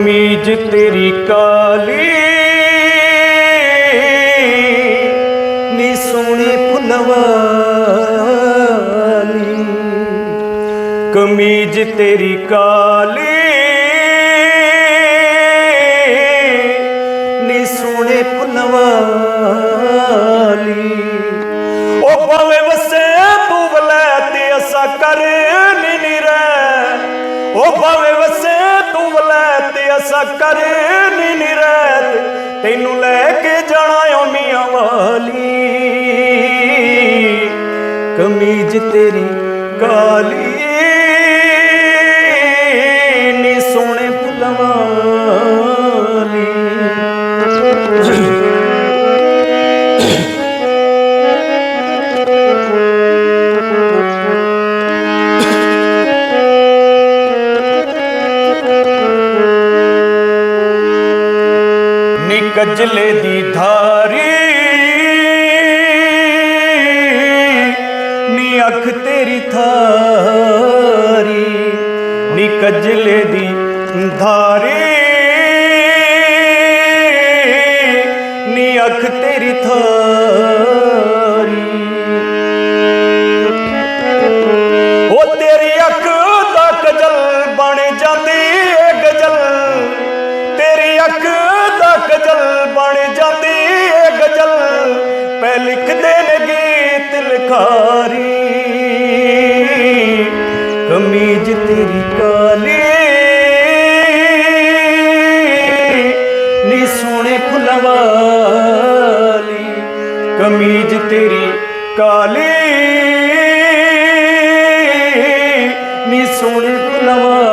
ਕਮੀਜ਼ ਤੇਰੀ ਕਾਲੀ। ਨੀ ਸੋਹਣੇ ਫੁੱਲਵਾਲੀ। ਕਮੀਜ਼ ਤੇਰੀ ਕਾਲੀ। ਨੀ ਸੋਹਣੇ ਫੁੱਲਵਾਲੀ। ਉਹ ਭਾਵੇਂ ਵਸੇ ਤੂੰ ਵਲੇ ਤੇ ਅਸਾ ਕਰ ਨੀ ਨੀ ਉਹ ਭਾਵੇਂ ਵਲੇ ਤੇ ਨੀ ਨੀ ਤੈਨੂੰ ਲੈ ਕੇ ਜਾਣਾ ਓ ਮੀਆਂ ਵਾਲੀ। ਕਮੀਜ਼ ਤੇਰੀ ਕਾਲੀ ਨੀ ਦੀ ਧਾਰੀ। ਨੀ ਅੱਖ ਤੇਰੀ ਥਾਰੀ ਨੀ ਦੀ ਧਾਰੀ। ਨੀ ਅੱਖ ਤੇਰੀ ਥਾਰੀ ਉਹ ਤੇਰੀ ਅੱਖ ਦਾ ਕਜਲ ਬਣ ਜਾਂਦੀ ਏ ਗਜਲ। ਤੇਰੀ ਅੱਖ ਗਜ਼ਲ ਬਣ ਜਾਂਦੀ ਏ ਗਜ਼ਲ। ਪੈ ਲਿਖਦੇ ਨੇ ਗੀਤ ਲਖਾਰੀ। ਕਮੀਜ਼ ਤੇਰੀ ਕਾਲੀ। ਨੀ ਸੋਹਣੇ ਫੁੱਲਾਂ ਵਾਲੀ। ਕਮੀਜ਼ ਤੇਰੀ ਕਾਲੀ। ਨੀ ਸੋਹਣੇ ਫੁੱਲਾਂ